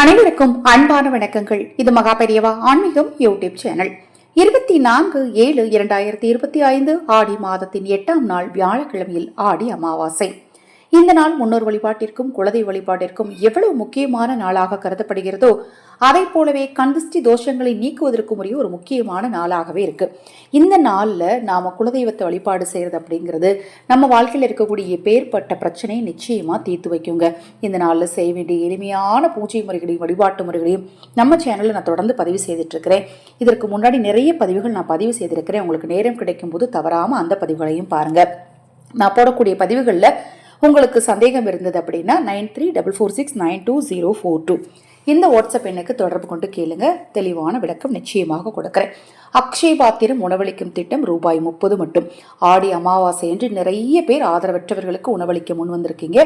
அனைவருக்கும் அன்பான வணக்கங்கள். இது மகா பெரியவா ஆன்மீகம் யூடியூப் சேனல். இருபத்தி நான்கு ஏழு இரண்டாயிரத்தி இருபத்தி ஐந்து ஆடி மாதத்தின் எட்டாம் நாள் வியாழக்கிழமையில் ஆடி அமாவாசை. இந்த நாள் முன்னோர் வழிபாட்டிற்கும் குலதெய்வ வழிபாட்டிற்கும் எவ்வளவு முக்கியமான நாளாக கருதப்படுகிறதோ அதை போலவே கந்திஷ்டி தோஷங்களை நீக்குவதற்கும் உரிய ஒரு முக்கியமான நாளாகவே இருக்கு. இந்த நாளில் நாம் குலதெய்வத்தை வழிபாடு செய்கிறது அப்படிங்கிறது நம்ம வாழ்க்கையில் இருக்கக்கூடிய பேர்பட்ட பிரச்சனையை நிச்சயமாக தீர்த்து வைக்குங்க. இந்த நாளில் செய்ய வேண்டிய எளிமையான பூஜை முறைகளையும் வழிபாட்டு முறைகளையும் நம்ம சேனலில் நான் தொடர்ந்து பதிவு செய்துட்ருக்கிறேன் இதற்கு முன்னாடி நிறைய பதிவுகள் நான் பதிவு செய்திருக்கிறேன். உங்களுக்கு நேரம் கிடைக்கும் போது தவறாமல் அந்த பதிவுகளையும் பாருங்கள் நான் போடக்கூடிய பதிவுகளில் உங்களுக்கு சந்தேகம் இருந்தது அப்படின்னா nine three double four six nine two zero four two. இந்த வாட்ஸ்அப் எண்ணுக்கு தொடர்பு கொண்டு கேளுங்க. தெளிவான விளக்கம் நிச்சயமாக கொடுக்குறேன். அக்ஷய பாத்திரம் உணவளிக்கும் திட்டம் ரூபாய் முப்பது மட்டும். ஆடி அமாவாசை என்று நிறைய பேர் ஆதரவற்றவர்களுக்கு உணவளிக்க முன் வந்திருக்கீங்க.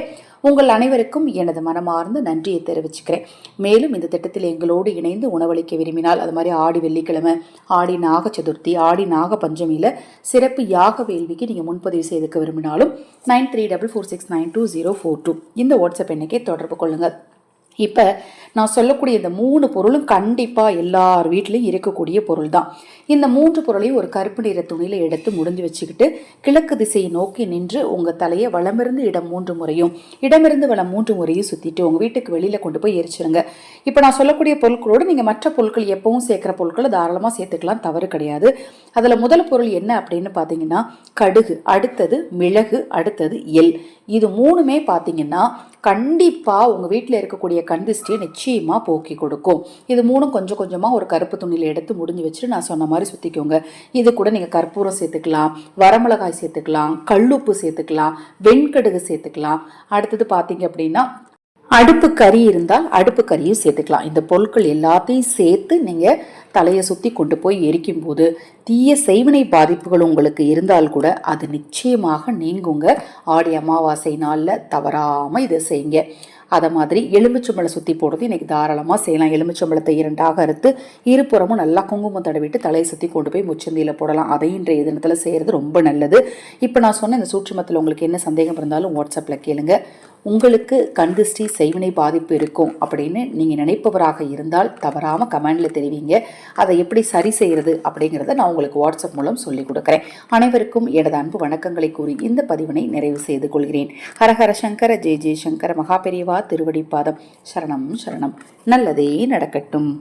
உங்கள் அனைவருக்கும் எனது மனமார்ந்த நன்றியை தெரிவிச்சுக்கிறேன். மேலும் இந்த திட்டத்தில் எங்களோடு இணைந்து உணவளிக்க விரும்பினால் அது மாதிரி ஆடி வெள்ளிக்கிழமை ஆடி நாக சதுர்த்தி ஆடி நாக பஞ்சமியில் சிறப்பு யாக வேள்விக்கு நீங்கள் முன்பதிவு செய்துக்க விரும்பினாலும் nine three double four six nine two zero four two இந்த வாட்ஸ்அப் எண்ணுக்கே தொடர்பு கொள்ளுங்கள் இப்போ நான் சொல்லக்கூடிய இந்த மூணு பொருளும் கண்டிப்பாக எல்லார் வீட்லேயும் இருக்கக்கூடிய பொருள் தான் இந்த மூன்று பொருளையும் ஒரு கருப்பு நிற துணியில் எடுத்து முடிஞ்சு வச்சுக்கிட்டு கிழக்கு திசையை நோக்கி நின்று உங்கள் தலையை வளமிருந்து இடம் மூன்று முறையும் இடமிருந்து வளம் மூன்று முறையும் சுற்றிட்டு உங்கள் வீட்டுக்கு வெளியில் கொண்டு போய் எரிச்சிருங்க. இப்போ நான் சொல்லக்கூடிய பொருட்களோடு நீங்கள் மற்ற பொருட்கள் எப்பவும் சேர்க்குற பொருட்களை தாராளமாக சேர்த்துக்கலாம் தவறு கிடையாது. அதில் முதல் பொருள் என்ன அப்படின்னு பார்த்தீங்கன்னா கடுகு அடுத்தது மிளகு அடுத்தது எல் இது மூணுமே பார்த்தீங்கன்னா கண்டிப்பாக உங்கள் வீட்டில் இருக்கக்கூடிய கந்திஷ்டியை நிச்சயமாக போக்கி கொடுக்கும். இது மூணும் கொஞ்சம் கொஞ்சமாக ஒரு கருப்பு துணியில் எடுத்து முடிஞ்சு வச்சுட்டு நான் சொன்ன மாதிரி சுற்றிக்கோங்க இது கூட நீங்கள் கற்பூரம் சேர்த்துக்கலாம் வரமிளகாய் சேர்த்துக்கலாம் கல்லுப்பு சேர்த்துக்கலாம் வெண்கடுகு சேர்த்துக்கலாம். அடுத்தது பார்த்தீங்க அப்படின்னா அடுப்பு கறி இருந்தால் அடுப்பு கறியும் சேர்த்துக்கலாம். இந்த பொருட்கள் எல்லாத்தையும் சேர்த்து நீங்கள் தலையை சுற்றி கொண்டு போய் எரிக்கும் போது தீய செய்வினை பாதிப்புகள் உங்களுக்கு இருந்தால் கூட அது நிச்சயமாக நீங்குங்க. ஆடி அமாவாசை நாளில் தவறாமல் இதை செய்யுங்க. அதை மாதிரி எலுமிச்சம்பழை சுற்றி போடுறது இன்றைக்கி தாராளமாக செய்யலாம். எலுமிச்சம்பழத்தை இரண்டாக அறுத்து இருபுறமும் நல்லா குங்குமம் தடவிட்டு தலையை சுற்றி கொண்டு போய் முச்சந்தியில் போடலாம். அதை இன்றைய தினத்தில் செய்கிறது ரொம்ப நல்லது. இப்போ நான் சொன்ன இந்த சூட்சுமத்தில் உங்களுக்கு என்ன சந்தேகம் இருந்தாலும் வாட்ஸ்அப்பில் கேளுங்கள் உங்களுக்கு கண்திஷ்டி செய்வினை பாதிப்பு இருக்கும் அப்படின்னு நீங்கள் நினைப்பவராக இருந்தால் தவறாமல் கமெண்டில் தெரிவிங்க. அதை எப்படி சரி செய்கிறது அப்படிங்கிறத நான் உங்களுக்கு வாட்ஸ்அப் மூலம் சொல்லிக் கொடுக்குறேன். அனைவருக்கும் எனது அன்பு வணக்கங்களை கூறி இந்த பதிவினை நிறைவு செய்து கொள்கிறேன். ஹரஹர சங்கர ஜெய் ஜெய சங்கர திருவடி திருவடிப்பாதம் சரணம் சரணம். நல்லதே நடக்கட்டும்.